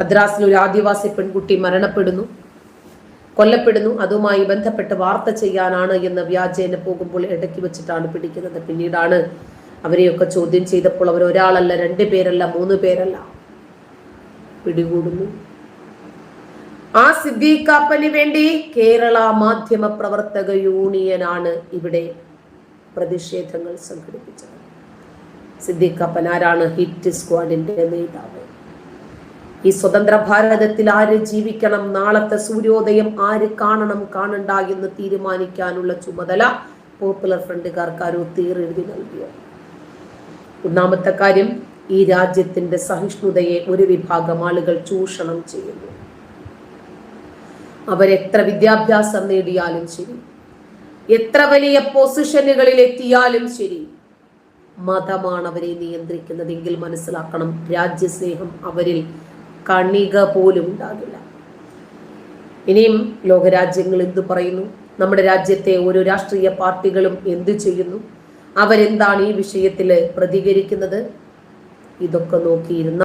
മദ്രാസിൽ ഒരു ആദിവാസി പെൺകുട്ടി മരണപ്പെടുന്നു. കൊല്ലപ്പെടുന്നു. അതുമായി ബന്ധപ്പെട്ട് വാർത്ത ചെയ്യാനാണ് എന്ന് വ്യാജേന പോകുമ്പോൾ ഇടയ്ക്ക് വെച്ചിട്ടാണ് പിടിക്കുന്നത്. പിന്നീടാണ് അവരെയൊക്കെ ചോദ്യം ചെയ്തപ്പോൾ അവർ ഒരാളല്ല രണ്ട് പേരല്ല മൂന്ന് പേരല്ല. പിടികൂടുന്നു. ആ സിദ്ദീഖാപ്പന് വേണ്ടി കേരള മാധ്യമ പ്രവർത്തക യൂണിയനാണ് ഇവിടെ പ്രതിഷേധങ്ങൾ സംഘടിപ്പിച്ചത്. സിദ്ദീഖാപ്പൻ ആരാണ്? ഹിറ്റ് സ്ക്വാഡിന്റെ നേതാവ്. ഈ സ്വതന്ത്ര ഭാരതത്തിൽ ആര് ജീവിക്കണം? നാളത്തെ സൂര്യോദയം ആര് കാണണം? കാണണ്ട എന്ന് തീരുമാനിക്കാനുള്ള ചുമതല പോപ്പുലർ ഫ്രണ്ടുകാർക്ക് ആരോ തീരെഴുതി നൽകിയോ? ഒന്നാമത്തെ കാര്യം ഈ രാജ്യത്തിന്റെ സഹിഷ്ണുതയെ ഒരു വിഭാഗം ആളുകൾ ചൂഷണം ചെയ്യുന്നു. അവരെത്ര വിദ്യാഭ്യാസം നേടിയാലും ശരി. എത്ര വലിയ പൊസിഷനുകളിൽ എത്തിയാലും ശരി. മതമാണ് അവരെ നിയന്ത്രിക്കുന്നതെങ്കിൽ മനസ്സിലാക്കണം രാജ്യസ്നേഹം അവരിൽ കണിക പോലും ഉണ്ടാകില്ല. ഇനിയും ലോകരാജ്യങ്ങൾ എന്തു പറയുന്നു? നമ്മുടെ രാജ്യത്തെ ഓരോ രാഷ്ട്രീയ പാർട്ടികളും എന്തു ചെയ്യുന്നു? അവരെന്താണ് ഈ വിഷയത്തിൽ പ്രതികരിക്കുന്നത്? ഇതൊക്കെ നോക്കിയിരുന്ന